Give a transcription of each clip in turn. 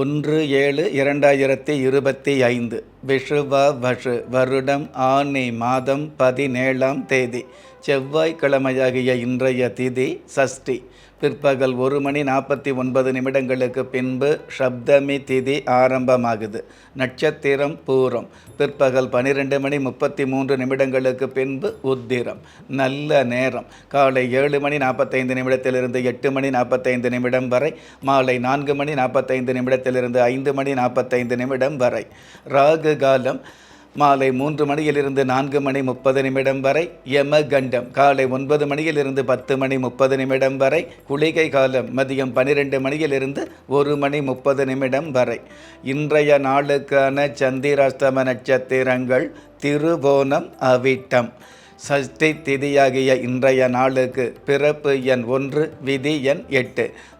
ஒன்று ஏழு இரண்டாயிரத்தி இருபத்தி ஐந்து விஷுவ வஷு வருடம் ஆனி மாதம் பதினேழாம் தேதி செவ்வாய்க்கிழமையாகிய இன்றைய திதி சஷ்டி. பிற்பகல் ஒரு மணி நாற்பத்தி ஒன்பது நிமிடங்களுக்கு பின்பு சப்தமி திதி ஆரம்பமாகுது. நட்சத்திரம் பூரம். பிற்பகல் பன்னிரெண்டு மணி முப்பத்தி மூன்று நிமிடங்களுக்கு பின்பு உத்திரம். நல்ல நேரம். காலை ஏழு மணி நாற்பத்தைந்து நிமிடத்திலிருந்து எட்டு மணி நாற்பத்தைந்து நிமிடம் வரை. மாலை நான்கு மணி நாற்பத்தைந்து நிமிடத்திலிருந்து ஐந்து மணி நாற்பத்தைந்து நிமிடம் வரை. ராகு காலம். மாலை மூன்று மணியிலிருந்து நான்கு மணி முப்பது நிமிடம் வரை யமகண்டம். காலை ஒன்பது மணியிலிருந்து பத்து மணி முப்பது நிமிடம் வரை குளிகை காலம். மதியம் பனிரெண்டு மணியிலிருந்து ஒரு மணி முப்பது நிமிடம் வரை. இன்றைய நாளுக்கான சந்திராஷ்டம நட்சத்திரங்கள் திருவோணம் அவிட்டம். சஷ்டி திதியாகிய இன்றைய நாளுக்கு பிறப்பு எண் ஒன்று விதி எண் எட்டு.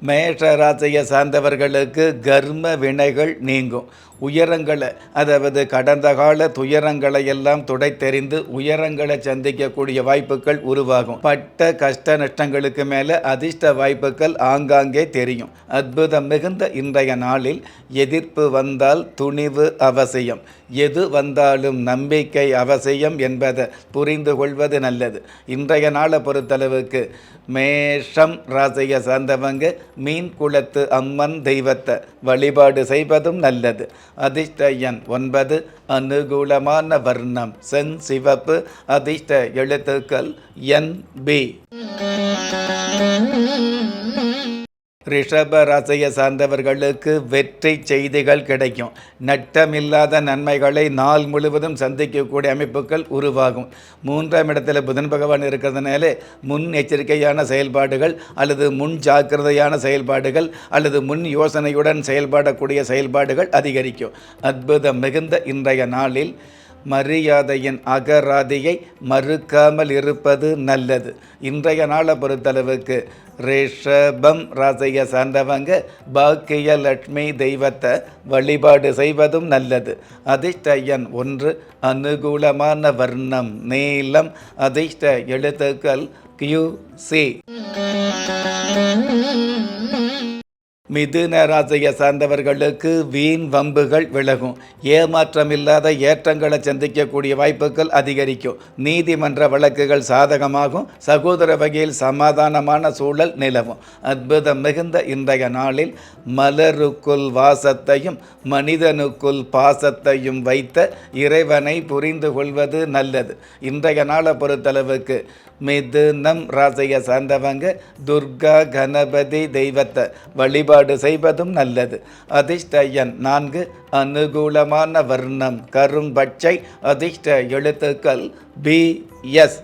மேஷ ராசியை சார்ந்தவர்களுக்கு கர்ம வினைகள் நீங்கும். உயரங்களை அதாவது கடந்த கால துயரங்களை எல்லாம் துடைத்தெறிந்து உயரங்களை சந்திக்கக்கூடிய வாய்ப்புகள் உருவாகும். பட்ட கஷ்ட நஷ்டங்களுக்கு மேலே அதிர்ஷ்ட வாய்ப்புகள் ஆங்காங்கே தெரியும். அற்புதம் மிகுந்த இன்றைய நாளில் எதிர்ப்பு வந்தால் துணிவு அவசியம். எது வந்தாலும் நம்பிக்கை அவசியம் என்பதை புரிந்து கொள்வது நல்லது. இன்றைய நாளை பொறுத்தளவுக்கு மேஷம் ராசியை சார்ந்தவங்க மீன் குளத்து அம்மன் தெய்வத்தை வழிபாடு செய்வதும் நல்லது. அதிர்ஷ்ட எண் ஒன்பது அனுகூலமான வர்ணம் சென் சிவப்பு அதிர்ஷ்ட எழுத்துக்கள் என் பி. ரிஷப ராசியை சார்ந்தவர்களுக்கு வெற்றி செய்திகள் கிடைக்கும். நட்டமில்லாத நன்மைகளை நாள் முழுவதும் சந்திக்கக்கூடிய அமைப்புகள் உருவாகும். மூன்றாம் இடத்துல புதன் பகவான் இருக்கிறதுனால முன் எச்சரிக்கையான செயல்பாடுகள் அல்லது முன் ஜாக்கிரதையான செயல்பாடுகள் அல்லது முன் யோசனையுடன் செயல்படக்கூடிய செயல்பாடுகள் அதிகரிக்கும். அற்புதம் மிகுந்த இன்றைய நாளில் மரியாதையின் அகராதியை மறுக்காமல் இருப்பது நல்லது. இன்றைய நாளை பொறுத்தளவுக்கு ரிஷபம் ராசியை சார்ந்தவங்க பாக்கிய லட்சுமி தெய்வத்தை வழிபாடு செய்வதும் நல்லது. அதிர்ஷ்ட எண் ஒன்று அனுகூலமான வர்ணம் நீளம் அதிர்ஷ்ட எழுத்துக்கள் கியூ சி மிதுன ராசியை சார்ந்தவர்களுக்கு வீண் வம்புகள் விலகும். ஏமாற்றமில்லாத ஏற்றங்களை சந்திக்கக்கூடிய வாய்ப்புகள் அதிகரிக்கும். நீதிமன்ற வழக்குகள் சாதகமாகும். சகோதர வகையில் சமாதானமான சூழல் நிலவும். அற்புதம் மிகுந்த இன்றைய நாளில் மலருக்குள் வாசத்தையும் மனிதனுக்குள் பாசத்தையும் வைத்த இறைவனை புரிந்து கொள்வது நல்லது. இன்றைய நாளை பொறுத்தளவுக்கு மிதுனம் ராசியை சார்ந்தவங்க துர்கா கணபதி தெய்வத்தை வழிபாடு செய்வதும் நல்லது. அதிர்ஷ்டயன் நான்கு அனுகூலமான வர்ணம் கரும்பச்சை அதிர்ஷ்ட எழுத்துக்கள் பி எஸ்.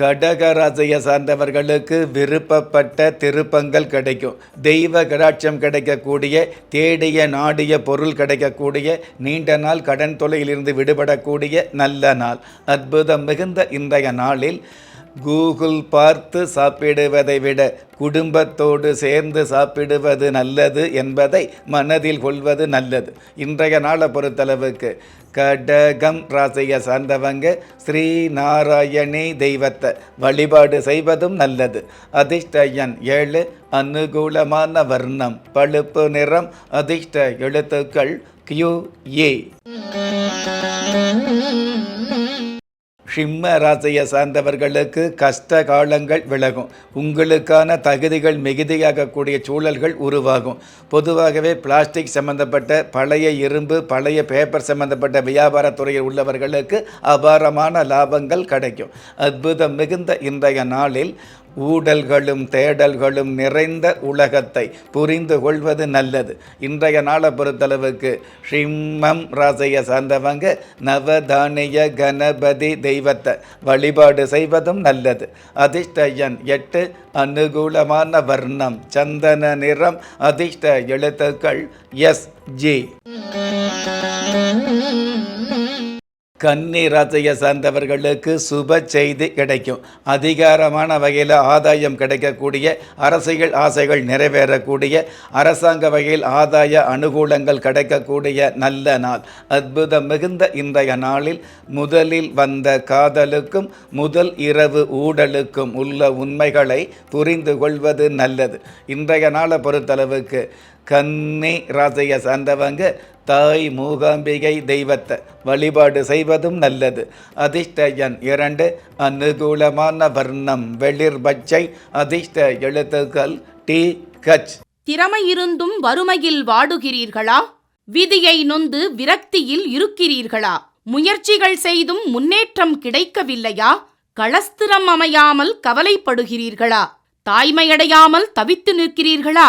கடகராசியை சார்ந்தவர்களுக்கு விருப்பப்பட்ட திருப்பங்கள் கிடைக்கும். தெய்வ கடாட்சம் கிடைக்கக்கூடிய தேடிய நாடிய பொருள் கிடைக்கக்கூடிய நீண்ட நாள் கடன் தொலையிலிருந்து விடுபடக்கூடிய நல்ல நாள். அற்புதம் மிகுந்த இன்றைய நாளில் கூகுள் பார்த்து சாப்பிடுவதை விட குடும்பத்தோடு சேர்ந்து சாப்பிடுவது நல்லது என்பதை மனதில் கொள்வது நல்லது. இன்றைய நாளை பொறுத்தளவுக்கு கடகம் ராசியை சார்ந்தவங்க ஸ்ரீ நாராயணி தெய்வத்தை வழிபாடு செய்வதும் நல்லது. அதிர்ஷ்ட எண் ஏழு அனுகூலமான வர்ணம் பழுப்பு நிறம் அதிர்ஷ்ட எழுத்துக்கள் கியூ ஏ சிம்ம ராசியை சார்ந்தவர்களுக்கு கஷ்ட காலங்கள் விலகும். உங்களுக்கான தகுதிகள் மிகுதியாகக்கூடிய சூழல்கள் உருவாகும். பொதுவாகவே பிளாஸ்டிக் சம்பந்தப்பட்ட பழைய இரும்பு பழைய பேப்பர் சம்பந்தப்பட்ட வியாபாரத் துறையில் உள்ளவர்களுக்கு அபாரமான லாபங்கள் கிடைக்கும். அற்புதம் மிகுந்த இன்றைய நாளில் ஊடல்களும் தேடல்களும் நிறைந்த உலகத்தை புரிந்து கொள்வது நல்லது. இன்றைய நாளை பொறுத்தளவுக்கு ஷிம்மம் ராசையை சார்ந்தவங்க நவதானிய கணபதி தெய்வத்தை வழிபாடு செய்வதும் நல்லது. அதிர்ஷ்டயன் எட்டு அனுகூலமான வர்ணம் சந்தன நிறம் அதிர்ஷ்ட எழுத்துக்கள் எஸ் ஜி. கன்னி ராசியை சார்ந்தவர்களுக்கு சுப செய்தி கிடைக்கும். அதிகாரமான வகையில் ஆதாயம் கிடைக்கக்கூடிய அரசியல் ஆசைகள் நிறைவேறக்கூடிய அரசாங்க வகையில் ஆதாய அனுகூலங்கள் கிடைக்கக்கூடிய நல்ல நாள். அற்புதம் மிகுந்த இன்றைய நாளில் முதலில் வந்த காதலுக்கும் முதல் இரவு ஊடலுக்கும் உள்ள உண்மைகளை புரிந்து கொள்வது நல்லது. இன்றைய நாளை பொறுத்தளவுக்கு கன்னி ராசியை சார்ந்தவங்க தாய் மூகாம்பிகை தெய்வத்தை வழிபாடு செய்வதும் நல்லது. அதிர்ஷ்ட எண் இரண்டு அனுகூலமான வர்ணம் வெளிர் பச்சை அதிர்ஷ்ட எழுத்துக்கள் டி கச். திறமை இருந்தும் வறுமையில் வாடுகிறீர்களா? விதியை நொந்து விரக்தியில் இருக்கிறீர்களா? முயற்சிகள் செய்தும் முன்னேற்றம் கிடைக்கவில்லையா? களஸ்திரம் அமையாமல் கவலைப்படுகிறீர்களா? தாய்மையடையாமல் தவித்து நிற்கிறீர்களா?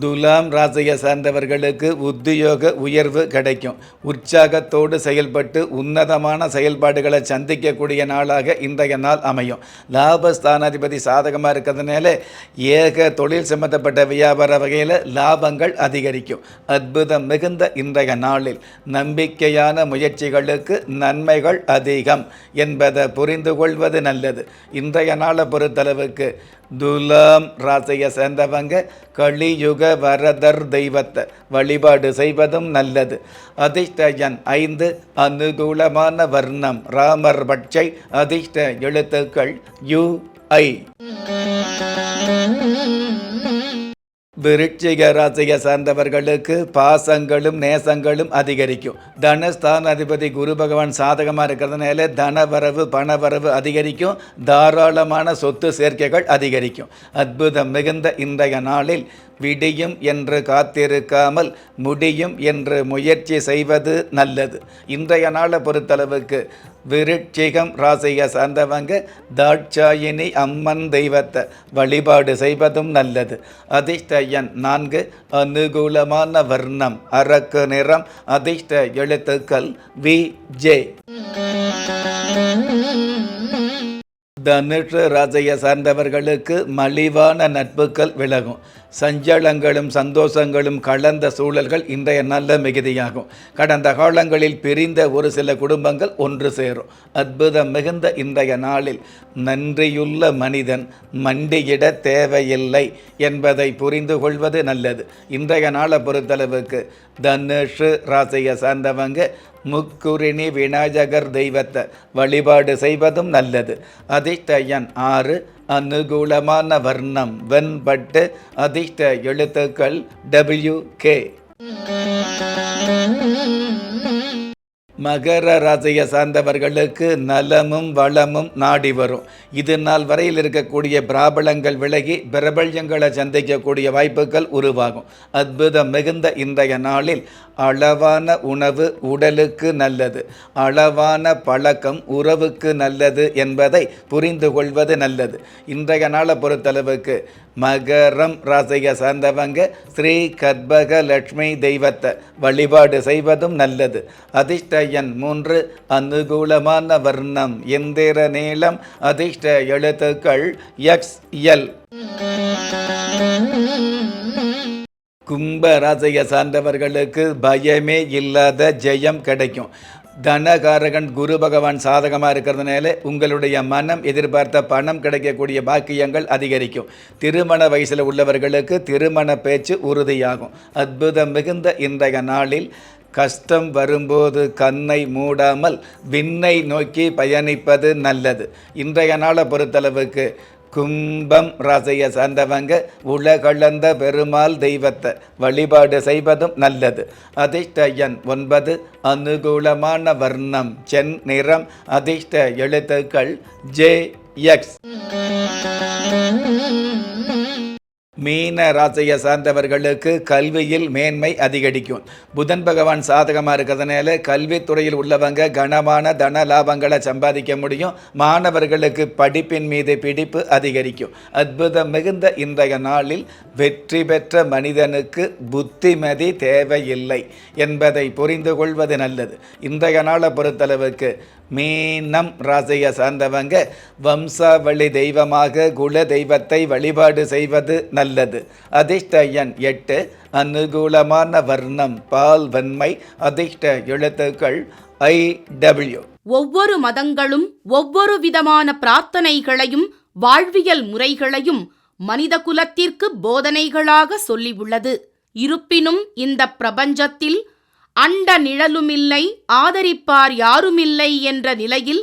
துலாம் ராசியை சார்ந்தவர்களுக்கு உத்தியோக உயர்வு கிடைக்கும். உற்சாகத்தோடு செயல்பட்டு உன்னதமான செயல்பாடுகளை சந்திக்கக்கூடிய நாளாக இன்றைய நாள் அமையும். லாபஸ்தானாதிபதி சாதகமாக இருக்கிறதுனால ஏக தொழில் சம்பந்தப்பட்ட வியாபார வகையில் லாபங்கள் அதிகரிக்கும். அற்புதம் மிகுந்த இன்றைய நாளில். நம்பிக்கையான முயற்சிகளுக்கு நன்மைகள் அதிகம் என்பதை புரிந்து கொள்வது நல்லது. இன்றைய நாளை பொறுத்தளவுக்கு துலாம் ராசியை சேர்ந்தவங்க கலியுக வரதர் தெய்வத்தை வழிபாடு செய்வதும் நல்லது. அதிர்ஷ்ட ஐந்து அனுகூலமான வர்ணம். ராமர் பட்சை அதிர்ஷ்ட எழுத்துக்கள் யு ஐ. விருட்சிக ராசியை சார்ந்தவர்களுக்கு பாசங்களும் நேசங்களும் அதிகரிக்கும். தனஸ்தானாதிபதி குரு பகவான் சாதகமாக இருக்கிறதுனால தனவரவு பணவரவு அதிகரிக்கும். தாராளமான சொத்து சேர்க்கைகள் அதிகரிக்கும். அற்புதம் மிகுந்த இன்றைய நாளில் விடியும் என்று காத்திருக்காமல் முடியும் என்று முயற்சி செய்வது நல்லது. இன்றைய நாளை பொறுத்தளவுக்கு விருட்சிகம் ராசியை சார்ந்தவங்க தாட்சாயினி அம்மன் தெய்வத்தை வழிபாடு செய்வதும் நல்லது. அதிர்ஷ்ட எண் நான்கு அனுகூலமான வர்ணம் அரக்கு நிறம் அதிர்ஷ்ட எழுத்துக்கள் வி ஜே. தனுஷ ராசியை சார்ந்தவர்களுக்கு மலிவான நட்புகள் விலகும். சஞ்சலங்களும் சந்தோஷங்களும் கலந்த சூழல்கள் இன்றைய நல்ல மிகுதியாகும். கடந்த காலங்களில் பிரிந்த ஒரு சில குடும்பங்கள் ஒன்று சேரும். அற்புதம் மிகுந்த இன்றைய நாளில் நன்றியுள்ள மனிதன் மண்டியிட தேவையில்லை என்பதை புரிந்து கொள்வது நல்லது. இன்றைய நாளை பொறுத்தளவுக்கு தனுஷு ராசியை சார்ந்தவங்க முக்குரிணி விநாயகர் தெய்வத்தை வழிபாடு செய்வதும் நல்லது. அதிர்ஷ்ட ஆறு அனுகூலமான வர்ணம் வெண்பட்டு அதிர்ஷ்ட எழுத்துக்கள் டபிள்யூ கே மகர ராசியை சார்ந்தவர்களுக்கு நலமும் வளமும் நாடி வரும். இது நாள் வரையில் இருக்கக்கூடிய பிராபலங்கள் விலகி பிரபல்யங்களை சந்திக்கக்கூடிய வாய்ப்புகள் உருவாகும். அற்புதம் மிகுந்த இன்றைய நாளில் அளவான உணவு உடலுக்கு நல்லது. அளவான பழக்கம் உறவுக்கு நல்லது என்பதை புரிந்து கொள்வது நல்லது. இன்றைய நாளை பொறுத்தளவுக்கு மகரம் ராசியை சார்ந்தவங்க ஸ்ரீ கற்பக லட்சுமி தெய்வத்தை வழிபாடு செய்வதும் நல்லது. அதிர்ஷ்ட எண் மூன்று அனுகூலமான வர்ணம் எந்திர நீளம் அதிர்ஷ்ட எழுத்துக்கள் எக்ஸ் எல் கும்ப ராசியை சார்ந்தவர்களுக்கு பயமே இல்லாத ஜெயம் கிடைக்கும். தனகாரகன் குரு பகவான் சாதகமாக இருக்கிறதுனால உங்களுடைய மனம் எதிர்பார்த்த பணம் கிடைக்கக்கூடிய பாக்கியங்கள் அதிகரிக்கும். திருமண வயசில் உள்ளவர்களுக்கு திருமண பேச்சு உறுதியாகும். அற்புதம் மிகுந்த இன்றைய நாளில் கஷ்டம் வரும்போது கண்ணை மூடாமல் விண்ணை நோக்கி பயணிப்பது நல்லது. இன்றைய நாளை பொறுத்தளவுக்கு கும்பம் ராசியை சார்ந்தவங்க உலகளந்த பெருமாள் தெய்வத்தை வழிபாடு செய்வதும் நல்லது. அதிர்ஷ்ட எண் ஒன்பது அனுகூலமான வர்ணம் சென் நிறம் அதிர்ஷ்ட எழுத்துக்கள் ஜே எக்ஸ். மீன ராசியை சார்ந்தவர்களுக்கு கல்வியில் மேன்மை அதிகரிக்கும். புதன் பகவான் சாதகமாக இருக்கிறதுனால கல்வித்துறையில் உள்ளவங்க கனமான தன லாபங்களை சம்பாதிக்க முடியும். மாணவர்களுக்கு படிப்பின் மீது பிடிப்பு அதிகரிக்கும். அற்புதம் மிகுந்த இன்றைய நாளில் வெற்றி பெற்ற மனிதனுக்கு புத்திமதி தேவையில்லை என்பதை புரிந்து கொள்வது நல்லது. இன்றைய நாளை பொறுத்தளவுக்கு மீனம் ராசியை சார்ந்தவங்க வம்சாவளி தெய்வமாக குல தெய்வத்தை வழிபாடு செய்வது நல்லது. அதிர்ஷ்ட எண் எட்டு அனுகூலமான வர்ணம் பால் வன்மை அதிர்ஷ்ட எழுத்துக்கள் ஐ டபிள்யூ. ஒவ்வொரு மதங்களும் ஒவ்வொரு விதமான பிரார்த்தனைகளையும் வாழ்வியல் முறைகளையும் மனித குலத்திற்கு போதனைகளாக சொல்லியுள்ளது இருப்பினும் இந்த பிரபஞ்சத்தில் அண்ட நிழலுமில்லை ஆதரிப்பார் யாருமில்லை என்ற நிலையில்